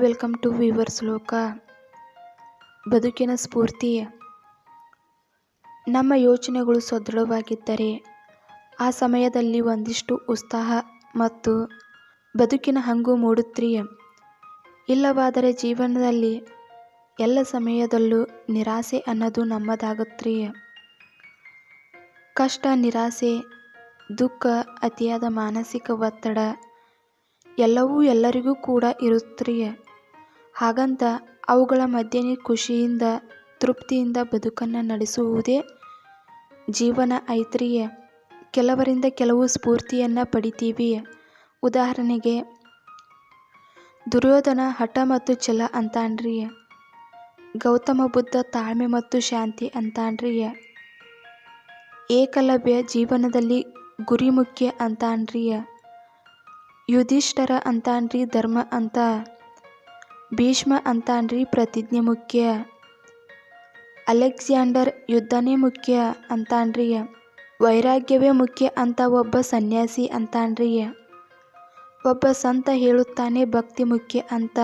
Welcome to viewers ಲೋಕ ಬದುಕಿನ ಸ್ಫೂರ್ತಿ. ನಮ್ಮ ಯೋಚನೆಗಳು ಸದೃಢವಾಗಿದ್ದರೆ ಆ ಸಮಯದಲ್ಲಿ ಒಂದಿಷ್ಟು ಉತ್ಸಾಹ ಮತ್ತು ಬದುಕಿನ ಹಂಗು ಮೂಡುತ್ರಿ. ಇಲ್ಲವಾದರೆ ಜೀವನದಲ್ಲಿ ಎಲ್ಲ ಸಮಯದಲ್ಲೂ ನಿರಾಸೆ ಅನ್ನೋದು ನಮ್ಮದಾಗುತ್ತೀ ಕಷ್ಟ, ನಿರಾಸೆ, ದುಃಖ, ಅತಿಯಾದ ಮಾನಸಿಕ ಒತ್ತಡ ಎಲ್ಲವೂ ಎಲ್ಲರಿಗೂ ಕೂಡ ಇರುತ್ರಿ. ಹಾಗಂತ ಅವುಗಳ ಮಧ್ಯೆಯೇ ಖುಷಿಯಿಂದ, ತೃಪ್ತಿಯಿಂದ ಬದುಕನ್ನು ನಡೆಸುವುದೇ ಜೀವನ ಐತ್ರಿಯ. ಕೆಲವರಿಂದ ಕೆಲವು ಸ್ಫೂರ್ತಿಯನ್ನು ಪಡಿತೀವಿ. ಉದಾಹರಣೆಗೆ, ದುರ್ಯೋಧನ ಹಠ ಮತ್ತು ಛಲ ಅಂತಾನ್ರಿ ಗೌತಮ ಬುದ್ಧ ತಾಳ್ಮೆ ಮತ್ತು ಶಾಂತಿ ಅಂತಾನ್ರಿ ಏಕಲವ್ಯ ಜೀವನದಲ್ಲಿ ಗುರಿ ಮುಖ್ಯ ಅಂತಾನ್ರಿ ಯುಧಿಷ್ಠರ ಅಂತಾನ್ರಿ ಧರ್ಮ ಅಂತ ಭೀಷ್ಮ ಅಂತಾನ್ರಿ, ಪ್ರತಿಜ್ಞೆ ಮುಖ್ಯ. ಅಲೆಕ್ಸಾಂಡರ್ ಯುದ್ಧನೇ ಮುಖ್ಯ ಅಂತಾನ್ರಿ. ವೈರಾಗ್ಯವೇ ಮುಖ್ಯ ಅಂತ ಒಬ್ಬ ಸನ್ಯಾಸಿ ಅಂತಾನ್ರಿ. ಒಬ್ಬ ಸಂತ ಹೇಳುತ್ತಾನೆ, ಭಕ್ತಿ ಮುಖ್ಯ ಅಂತ.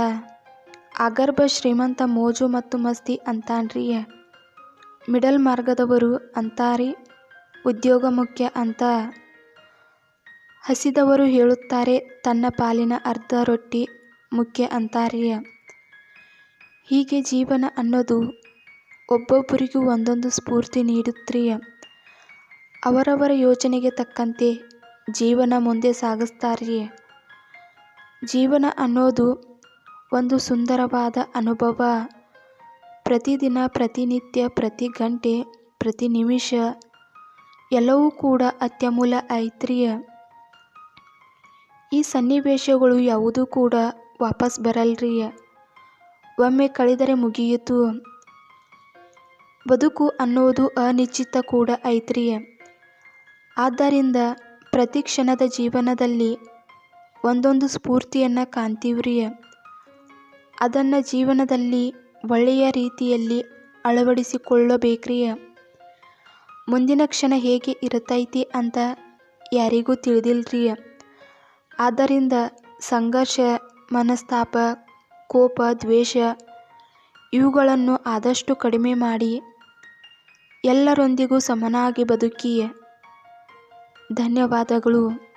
ಅಗರ್ಭ, ಶ್ರೀಮಂತ, ಮೋಜು ಮತ್ತು ಮಸ್ತಿ ಅಂತಾನ್ರಿ. ಮಿಡಲ್ ಮಾರ್ಗದವರು ಅಂತಾರಿ, ಉದ್ಯೋಗ ಮುಖ್ಯ ಅಂತ. ಹಸಿದವರು ಹೇಳುತ್ತಾರೆ, ತನ್ನ ಪಾಲಿನ ಅರ್ಧ ರೊಟ್ಟಿ ಮುಖ್ಯ ಅಂತಾರಿ. ಹೀಗೆ ಜೀವನ ಅನ್ನೋದು ಒಬ್ಬೊಬ್ಬರಿಗೂ ಒಂದೊಂದು ಸ್ಫೂರ್ತಿ ನೀಡುತ್ರಿ ಅವರವರ ಯೋಚನೆಗೆ ತಕ್ಕಂತೆ ಜೀವನ ಮುಂದೆ ಸಾಗಿಸ್ತಾರೆಯೇ. ಜೀವನ ಅನ್ನೋದು ಒಂದು ಸುಂದರವಾದ ಅನುಭವ. ಪ್ರತಿದಿನ, ಪ್ರತಿನಿತ್ಯ, ಪ್ರತಿ ಗಂಟೆ, ಪ್ರತಿ ನಿಮಿಷ ಎಲ್ಲವೂ ಕೂಡ ಅತ್ಯಮೂಲ ಐತ್ರಿಯ ಈ ಸನ್ನಿವೇಶಗಳು ಯಾವುದೂ ಕೂಡ ವಾಪಸ್ ಬರಲ್ರಿ. ಒಮ್ಮೆ ಕಳೆದರೆ ಮುಗಿಯಿತು. ಬದುಕು ಅನ್ನೋದು ಅನಿಶ್ಚಿತ ಕೂಡ ಐತ್ರಿ ಆದ್ದರಿಂದ ಪ್ರತಿ ಕ್ಷಣದ ಜೀವನದಲ್ಲಿ ಒಂದೊಂದು ಸ್ಫೂರ್ತಿಯನ್ನು ಕಾಣ್ತೀವ್ರಿ ಅದನ್ನು ಜೀವನದಲ್ಲಿ ಒಳ್ಳೆಯ ರೀತಿಯಲ್ಲಿ ಅಳವಡಿಸಿಕೊಳ್ಳಬೇಕ್ರಿ ಮುಂದಿನ ಕ್ಷಣ ಹೇಗೆ ಇರುತ್ತೈತಿ ಅಂತ ಯಾರಿಗೂ ತಿಳಿದಿಲ್ರಿ ಆದ್ದರಿಂದ ಸಂಘರ್ಷ, ಮನಸ್ತಾಪ ಕೋಪ ದ್ವೇಷ ಇವುಗಳನ್ನು ಆದಷ್ಟು ಕಡಿಮೆ ಮಾಡಿ ಎಲ್ಲರೊಂದಿಗೂ ಸಮನಾಗಿ ಬದುಕಿ. ಧನ್ಯವಾದಗಳು.